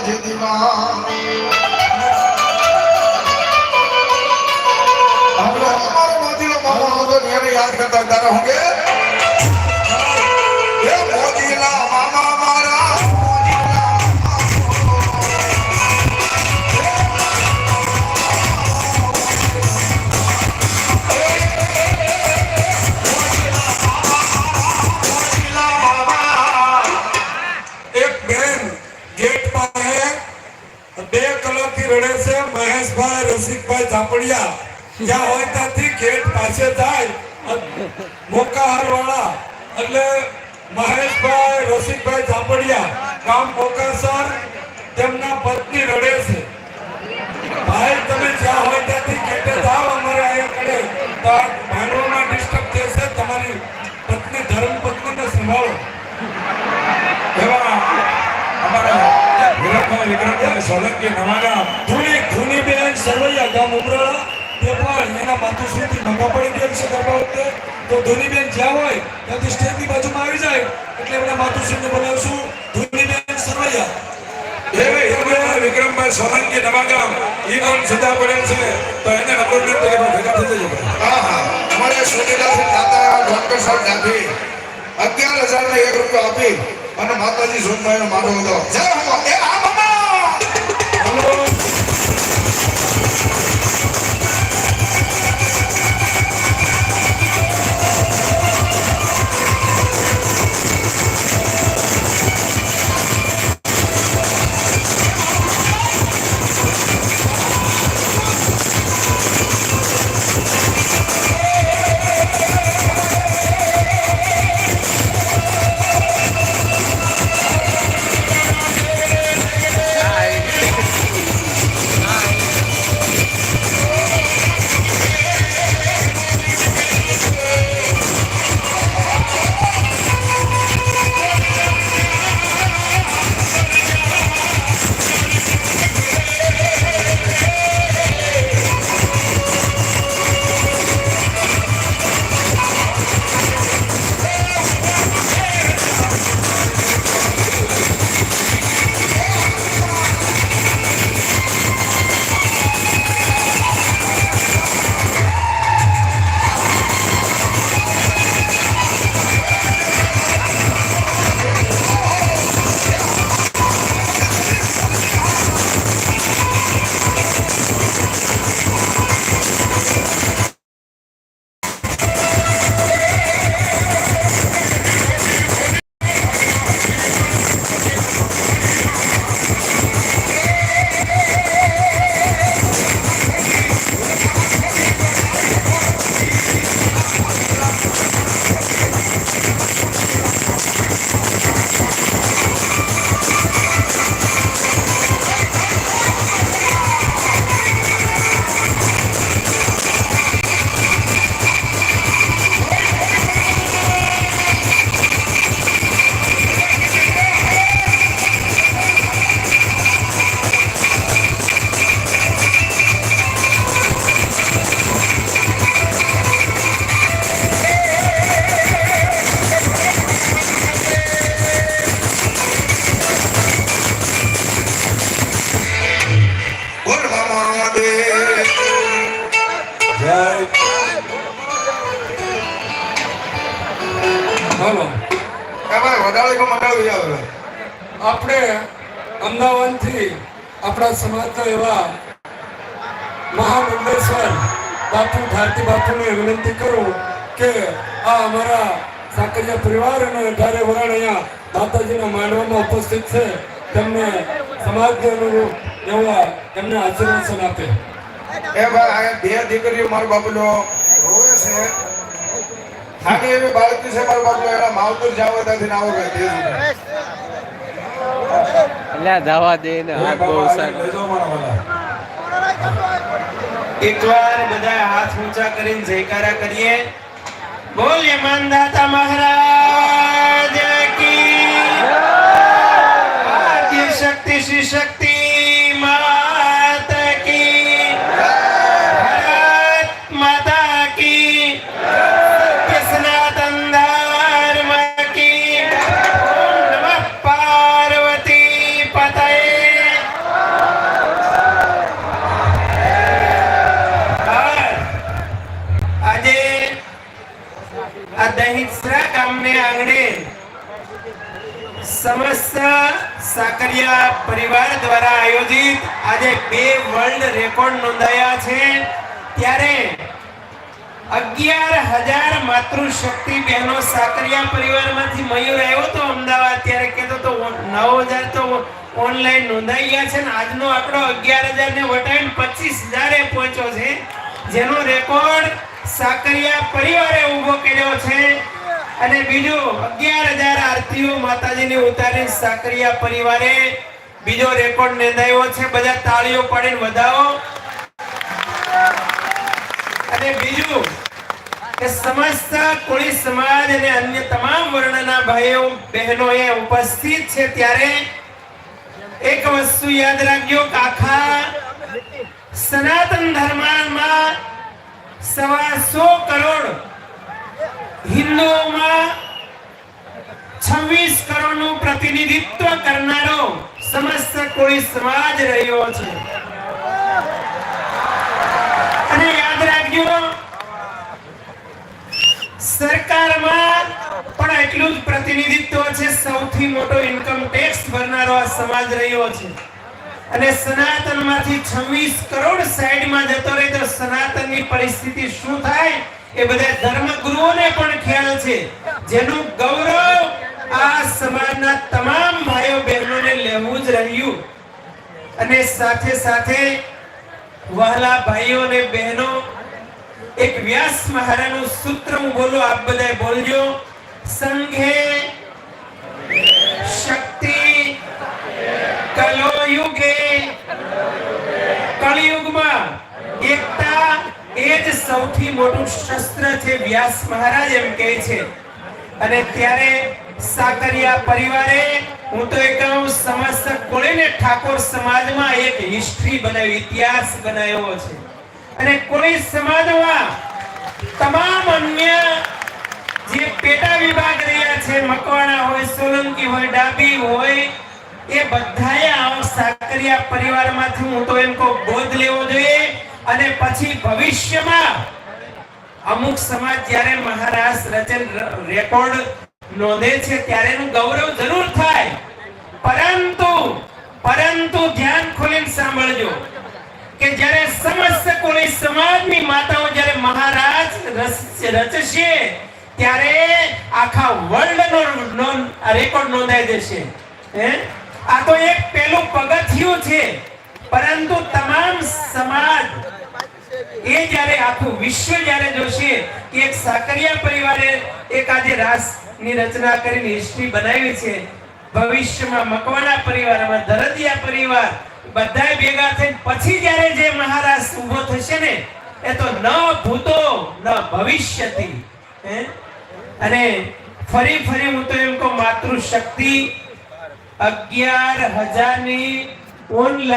જીદીમાં આપણો અમારો મોજીલો મામો હતો ને એને યાદ કરતા તારા હું કે રસિકભાઈ ઝાપડિયા જ્યાં હોય ત્યાંથી ગેટ પાસે જાય. મોકાહાર વાળા એટલે મહેશભાઈ, રસિકભાઈ ઝાપડિયા ગામ મોકાસર, તેમના પત્ની રડે છે. ભાઈ, તમે જ્યાં હોય ત્યાંથી ગેટે જાઓ અમારે અહીંયા કડે તો આ ડિસ્ટર્બ થશે, તમારી પત્ની ધર્મ પત્નીને સંભાળો. એવા અમારા વિરમભાઈ વિક્રમભાઈ સોલંકી નવાગામ ધૂણી ધૂની બેન સરવૈયા ગામ ઉમરાળા તે એના માતુશ્રીથી પડી ગયા છે ગરબા વખતે. તો ધોનીબેન જ્યાં હોય ત્યાંથી સ્ટેજની બાજુમાં આવી જાય. એટલે એમના માતુશ્રીને બોલાવશું. ધોનીબેન સરવૈયા. વિક્રમભાઈ સોલંકી નવાગામ. ઈ પણ જુદા પડેલ છે. તો એને નંબર ભેગા થઈ જજો હા હા. અમારે સોનીલાલથી દાતા ડોક્ટર સાહેબ અગિયાર હજાર ને એક રૂપિયો આપી અને માતાજી સોનભાઈ નો માનો હતો. જય હો એ આ બોલ મામા દે જય હલો એ વડાળીમાં આવે આપણે? અમદાવાદથી આપણા સમાજના એવા મહામંડલેશ્વર બાપુ ભારતી બાપુને વિનંતી કરું કે આ અમારા સાકરિયા પરિવાર અને અઢારે વરણ અહીંયા માતાજીના માંડવામાં ઉપસ્થિત છે. તેમને સમાજને અનુરૂપ એવા એમને આશીર્વાદ આપે. એ ભાઈ બે દીકરીઓ મારા બાપુનો રોવે છે. ખાલી એવી બાળકી છે મારા બાપુ એના માવતર જાવ ત્યાંથી ના આવે તે અલ્યા જવા દે ને હાથ બહુ સારું. એકવાર બધા હાથ ઊંચા કરીને જયકારા કરીએ. બોલ યમાનદાતા મહારાજ. સમસ્ત સાકરિયા પરિવાર દ્વારા આયોજિત આજે બે વર્લ્ડ રેકોર્ડ નોંધાયા છે. ત્યારે અગિયાર હજાર માતૃશક્તિ બહેનો સાકરિયા પરિવારમાંથી મયુર આવ્યો તો અમદાવાદ. ત્યારે કહેતો તો નવ હજાર તો ઓનલાઈન નોંધાઈ ગયા છે ને, આજનો આંકડો અગિયાર હજાર ને વટાવીને પચીસ હજારે પહોંચ્યો છે. જેનો રેકોર્ડ સાકરિયા પરિવારે ઊભો કર્યો છે. અને બીજું અગિયાર હજાર આરતીઓ માતાજીની ઉતારી સાકરિયા પરિવારે બીજો રેકોર્ડ નોંધાયો છે. બધા તાળીઓ પાડીને વધાવો. અને બીજું કે સમસ્ત કોળી સમાજ અને અન્ય તમામ વર્ણના ભાઈઓ બહેનો એ ઉપસ્થિત છે ત્યારે એક વસ્તુ યાદ રાખજો કે આખા સનાતન ધર્મમાં સવા સો કરોડ હિન્દુઓમાં છવ્વીસ કરોડનું પ્રતિનિધિત્વ કરનારો સમસ્ત કોઈ સમાજ રહ્યો છે. અને યાદ રાખજો, સરકારમાં પણ એટલું જ પ્રતિનિધિત્વ છે, સૌથી મોટો ઇન્કમ ટેક્સ ભરનારો આ સમાજ રહ્યો છે. અને સનાતનમાંથી 26 કરોડ સાઈડમાં જતો રહે તો સનાતનની પરિસ્થિતિ શું થાય? એ બધા ધર્મગુરુઓને પણ ખ્યાલ છે. જેનું ગૌરવ આ સમાજના તમામ ભાઈઓ બહેનોને લેવું જ રહ્યું. અને સાથે સાથે વહાલા ભાઈઓ અને બહેનો, એક વ્યાસ મહારાજનું સૂત્ર હું બોલું, આપ બધા બોલજો. સંઘે એ જ સૌથી મોટું શસ્ત્ર છે વ્યાસ મહારાજ એમ કહે છે. અને ત્યારે સાકરિયા પરિવારે, હું તો એક કહું સમસ્ત કોળીને ઠાકોર સમાજમાં એક હિસ્ટ્રી બનાવી, ઇતિહાસ બનાવ્યો છે. અને કોળી સમાજમાં તમામ અન્ય જે પેટા વિભાગ રહ્યા છે, મકવાણા હોય, સોલંકી હોય, ડાબી હોય, એ બધાએ આ સાકરિયા પરિવારમાંથી હું તો એમ કહું બોધ લેવો જોઈએ. અને પછી ભવિષ્યમાં અમુક સમાજ જ્યારે મહારાજ રચન રેકોર્ડ નોંધે છે ત્યારે એનું ગૌરવ જરૂર થાય. પરંતુ પરંતુ ધ્યાન ખોલીને સાંભળજો કે જ્યારે સમસ્ત કોળી સમાજની માતાઓ જ્યારે મહારાજ રચશે ત્યારે આખા વર્લ્ડ નો, રેકોર્ડ નોંધાઈ જશે. હે? આ તો એક પેલું પગથિયું છે. પરંતુ તમામ સમાજ એ જ્યારે આખું વિશ્વ જ્યારે જોશે કે એક સાકરિયા પરિવારે એક આજે રાસની રચના કરીને હિસ્ટ્રી બનાવી છે, ભવિષ્યમાં મકવાના પરિવારમાં ધરતિયા પરિવાર બધાય ભેગા થઈને પછી જ્યારે જે મહારાષ્ટ્ર ઊભો થશે ને, એ તો ન ભૂતો, ન ભવિષ્યથી. અને ફરી ફરી હું તો એમ કહું, માતૃશક્તિ અગિયાર હજારની ઓનલાઈન